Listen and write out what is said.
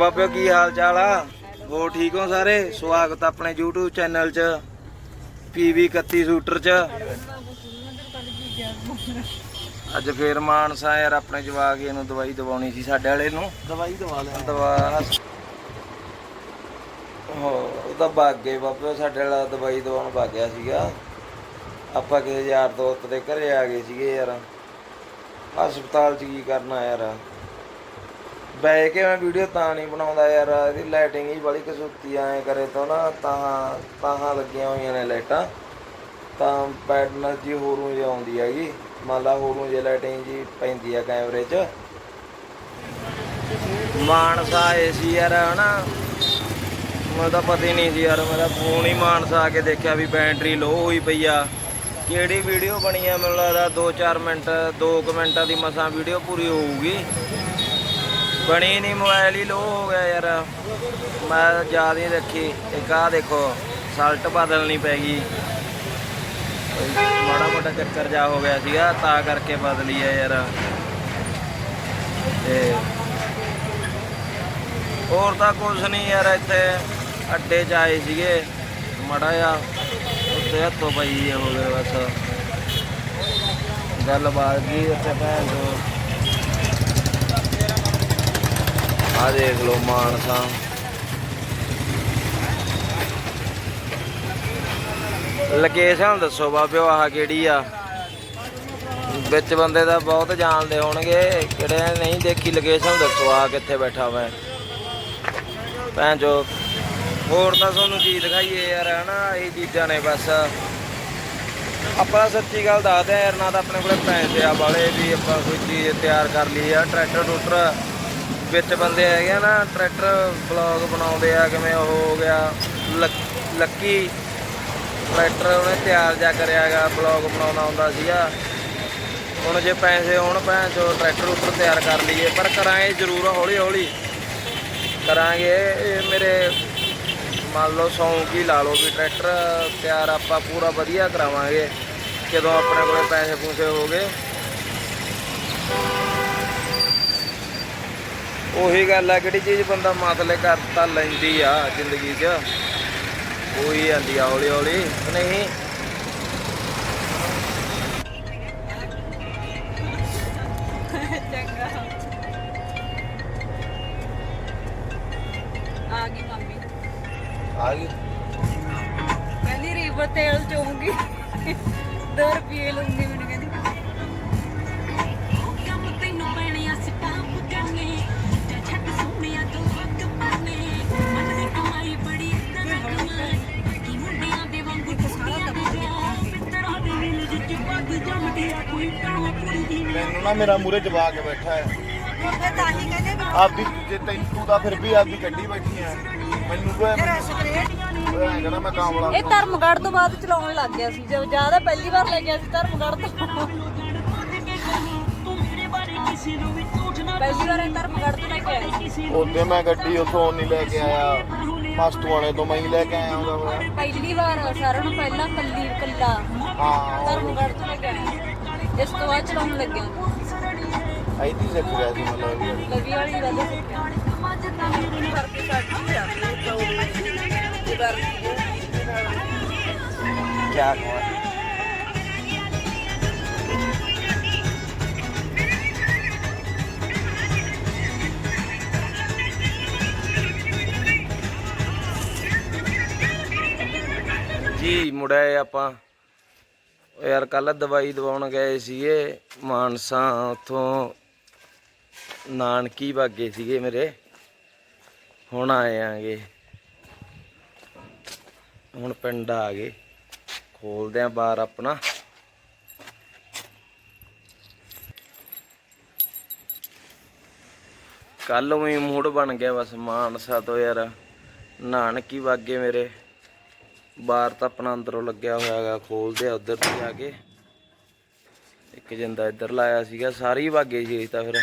ਬਾਬਿਓ ਕੀ ਹਾਲ ਚਾਲ ਆ? ਹੋ ਠੀਕ ਹੋ ਸਾਰੇ? ਸਵਾਗਤ ਆਪਣੇ YouTube ਚੈਨਲ 'ਚ PV 31 ਸ਼ੂਟਰ 'ਚ। ਅੱਜ ਫੇਰ ਮਾਨਸਾ ਯਾਰ ਆਪਣੇ ਜਵਾਕ ਇਹਨੂੰ ਦਵਾਈ ਦਵਾਉਣੀ ਸੀ ਸਾਡੇ ਵਾਲੇ ਨੂੰ। ਦਵਾਈ ਦਵਾ ਲੈ। ਦਵਾ। ਹੋ ਉਹ ਤਾਂ ਭੱਗ ਗਏ ਬਾਬਿਓ ਸਾਡੇ ਵਾਲਾ ਦਵਾਈ ਦਵਾਉਣ ਭੱਗ ਗਿਆ ਸੀਗਾ। ਆਪਾਂ ਕਿਸੇ ਯਾਰ ਦੋਸਤ ਦੇ ਘਰੇ ਆ ਗਏ ਸੀਗੇ ਯਾਰ। ਹਸਪਤਾਲ 'ਚ ਕੀ ਕਰਨਾ ਯਾਰ? ਬੈ ਕੇ ਮੈਂ ਵੀਡੀਓ ਤਾਂ ਨਹੀਂ ਬਣਾਉਂਦਾ ਯਾਰ, ਇਹਦੀ ਲਾਈਟਿੰਗ ਹੀ ਬੜੀ ਕਸੂਤੀ ਐ ਕਰੇ ਤਾਂ ਨਾ ਤਾਂ ਤਾਹਾਂ ਲੱਗੀਆਂ ਹੋਈਆਂ ਨੇ ਲਾਈਟਾਂ। ਤਾਂ ਬੈਡਨੈਸ ਜੀ ਹੋਰੂ ਜਿਹਾ ਆਉਂਦੀ ਹੈਗੀ ਮੰਨ ਲਾ ਹੋਰੂ ਜੇ ਲਾਈਟਿੰਗ ਜੀ ਪੈਂਦੀ ਆ ਕੈਮਰੇ 'ਚ। ਮਾਨਸਾ ਏਸੀ ਯਾਰ, ਹਨਾ? ਮੈਨੂੰ ਤਾਂ ਪਤਾ ਹੀ ਨਹੀਂ ਸੀ ਯਾਰ ਮੇਰਾ ਫੋਨ ਹੀ ਮਾਨਸਾ ਆ ਕੇ ਦੇਖਿਆ ਵੀ ਬੈਟਰੀ ਲੋ ਹੋਈ ਪਈ ਆ। ਕਿਹੜੀ ਵੀਡੀਓ ਬਣੀ ਆ, ਮੈਨੂੰ ਲੱਗਦਾ 2-4 ਮਿੰਟ 2 ਮਿੰਟਾਂ ਦੀ ਮਸਾਂ ਵੀਡੀਓ ਪੂਰੀ ਹੋਊਗੀ। ਬਣੀ ਨਹੀਂ ਮੋਬਾਈਲ ਹੀ ਲੋ ਹੋ ਗਿਆ ਯਾਰ। ਮੈਂ ਯਾਦ ਨਹੀਂ ਰੱਖੀ। ਇੱਕ ਆਹ ਦੇਖੋ ਸਲਟ ਬਦਲਣੀ ਪੈ ਗਈ। ਮਾੜਾ ਮੋਟਾ ਚੱਕਰ ਜਾ ਹੋ ਗਿਆ ਸੀਗਾ, ਤਾਂ ਕਰਕੇ ਬਦਲੀ ਹੈ ਯਾਰ। ਤੇ ਹੋਰ ਤਾਂ ਕੁਝ ਨਹੀਂ ਯਾਰ, ਇੱਥੇ ਅੱਡੇ 'ਚ ਆਏ ਸੀਗੇ। ਮੜਾ ਆ ਉੱਤੇ ਹੱਥੋਂ ਪਈ ਹੋ ਗਏ ਬਸ। ਗੱਲਬਾਤ ਜੀ ਉੱਥੇ ਭੈਣ ਜੋ ਆ ਦੇਖ ਲਓ ਮਾਨਸਾ। ਲੋਕੇਸ਼ਨ ਦੱਸੋ ਬਾਬਿਓ ਆਹ ਕਿਹੜੀ ਆ? ਵਿੱਚ ਬੰਦੇ ਤਾਂ ਬਹੁਤ ਜਾਣਦੇ ਹੋਣਗੇ, ਕਿਹੜੇ ਨਹੀਂ ਦੇਖੀ ਲੋਕੇਸ਼ਨ ਦੱਸੋ, ਆ ਕਿੱਥੇ ਬੈਠਾ ਮੈਂ। ਭੈਣ ਜੋ ਹੋਰ ਤਾਂ ਤੁਹਾਨੂੰ ਕੀ ਦਿਖਾਈਏ ਯਾਰ, ਹਨਾ, ਇਹ ਚੀਜ਼ਾਂ ਨੇ ਬਸ। ਆਪਾਂ ਸੱਚੀ ਗੱਲ ਦੱਸਦੇ ਆ ਯਾਰ ਨਾ ਤਾਂ ਆਪਣੇ ਕੋਲੇ ਪੈਸੇ ਆ ਵਾਲੇ ਵੀ ਆਪਾਂ ਕੋਈ ਚੀਜ਼ ਤਿਆਰ ਕਰ ਲਈ ਆ ਟਰੈਕਟਰ ਟਰੂਟਰ ਵਿੱਚ ਬੰਦੇ ਹੈਗੇ ਆ ਨਾ, ਟਰੈਕਟਰ ਬਲੌਗ ਬਣਾਉਂਦੇ ਆ, ਕਿਵੇਂ ਉਹ ਹੋ ਗਿਆ, ਲੱਕ- ਲੱਕੀ ਟਰੈਕਟਰ ਉਹਨੇ ਤਿਆਰ ਜਾ ਕਰਿਆਗਾ ਬਲੌਗ ਬਣਾਉਣਾ ਹੁੰਦਾ ਸੀਗਾ। ਹੁਣ ਜੇ ਪੈਸੇ ਹੋਣ ਭੈਣ ਚੋ ਟਰੈਕਟਰ ਉੱਪਰ ਤਿਆਰ ਕਰ ਲਈਏ, ਪਰ ਕਰਾਂਗੇ ਜ਼ਰੂਰ ਹੌਲੀ ਹੌਲੀ। ਕਰਾਂਗੇ, ਇਹ ਮੇਰੇ ਮੰਨ ਲਓ ਸ਼ੌਂਕ ਹੀ ਲਾ ਲਓ ਵੀ ਟਰੈਕਟਰ ਤਿਆਰ ਆਪਾਂ ਪੂਰਾ ਵਧੀਆ ਕਰਾਵਾਂਗੇ, ਜਦੋਂ ਆਪਣੇ ਕੋਲੇ ਪੈਸੇ ਪੂਸੇ ਹੋ ਗਏ। ਉਹੀ ਗੱਲ ਆ ਕਿਹੜੀ ਚੀਜ਼ ਬੰਦਾ ਮਤਲੇ ਕਰਤਾ ਲੈਂਦੀ ਆ ਜ਼ਿੰਦਗੀ 'ਚ? ਉਹੀ ਆਂਦੀ ਆ ਹੌਲੀ ਹੌਲੀ। ਨਹੀਂ। ਆ ਗਈ ਮੰਮੀ। ਆ ਗਈ। ਕਹਿੰਦੀ ਰੀਵਰ ਤੇਲ ਚੋਂਗੀ। 2 ਰੁਪਏ ਮੈਨੂੰ। ਨਾ ਮੇਰਾ ਮੂਰੇ ਜਵਾ ਕੇ ਬੈਠਾ ਹੈ। ਮੈਂ ਤਾਂ ਹੀ ਕਹਿੰਦੇ ਵੀ ਆਪਦੀ ਜੇ ਤੈਨੂੰ ਤੂੰ ਤਾਂ ਫਿਰ ਵੀ ਆਪਦੀ ਗੱਡੀ ਬੈਠੀ ਹੈ। ਮੈਨੂੰ ਤਾਂ ਕਹਿੰਦਾ ਮੈਂ ਕਾਮਲਾ ਇਹ ਧਰਮਗੜ ਤੋਂ ਬਾਅਦ ਚਲਾਉਣ ਲੱਗ ਗਿਆ ਸੀ ਜਦ ਜ਼ਿਆਦਾ ਪਹਿਲੀ ਵਾਰ ਲੈ ਗਿਆ ਸੀ ਧਰਮਗੜ ਤੋਂ। ਤੂੰ ਮੇਰੇ ਬਾਰੇ ਕਿਸੇ ਨੂੰ ਵੀ ਝੂਠ ਨਾ ਪਹਿਲੀ ਵਾਰ ਇਹ ਧਰਮਗੜ ਤੋਂ ਲੈ ਕੇ ਆਇਆ ਸੀ। ਉਹਦੇ ਮੈਂ ਗੱਡੀ ਉਥੋਂ ਨਹੀਂ ਲੈ ਕੇ ਆਇਆ। ਮਸਤੂਆਣੇ ਤੋਂ ਮੈਂ ਹੀ ਲੈ ਕੇ ਆਇਆ ਉਹਦਾ। ਹੋਇਆ ਪਹਿਲੀ ਵਾਰ ਸਾਰਿਆਂ ਨੂੰ ਪਹਿਲਾਂ ਕੱਲੀ ਕੱਲਾ ਹਾਂ ਧਰਮਗੜ ਤੋਂ ਲੈ ਕੇ ਆਇਆ। ਇਸ ਤੋਂ ਬਾਅਦ ਚਲਾਉਣ ਲੱਗਿਆ। ਐਦੀ ਸਿੱਖ ਗਿਆ ਸੀ ਮਤਲਬ ਲਵੀ ਵਾਲੀ ਗੱਲ ਸਿੱਖਿਆ ਕਰਕੇ ਸਾਡੀ ਜਾਂਦੀ ਚੌੜੀ ਕਿਆ ਕਹਾਂ? ਜੀ ਮੁੜਿਆ ਆਪਾਂ। ਉਹ ਯਾਰ ਕੱਲ ਦਵਾਈ ਦਵਾਉਣ ਗਏ ਸੀਗੇ, ਮਾਨਸਾ ਉਥੋਂ ਨਾਨਕੀ ਬਾਗੇ ਸੀਗੇ ਮੇਰੇ। ਹੁਣ ਆਏ ਆਂਗੇ। ਹੁਣ ਪਿੰਡ ਆ ਗਏ। ਖੋਲਦੇ ਆ ਬਾਰ ਆਪਣਾ। ਕੱਲ ਵੀ ਮੂਡ ਬਣ ਗਿਆ ਬਸ ਮਾਨਸਾ ਤੋਂ ਯਾਰ। ਨਾਨਕੀ ਬਾਗੇ ਮੇਰੇ। ਬਾਹਰ ਤਾਂ ਆਪਣਾ ਅੰਦਰੋਂ ਲੱਗਿਆ ਹੋਇਆ ਹੈਗਾ, ਖੋਲਦੇ ਆ ਉਧਰ ਤੇ ਜਾ ਕੇ। ਇੱਕ ਜਿੰਦਾ ਇੱਧਰ ਲਾਇਆ ਸੀਗਾ, ਸਾਰੀ ਭਾਗੇ ਸੀ ਤਾਂ ਫਿਰ।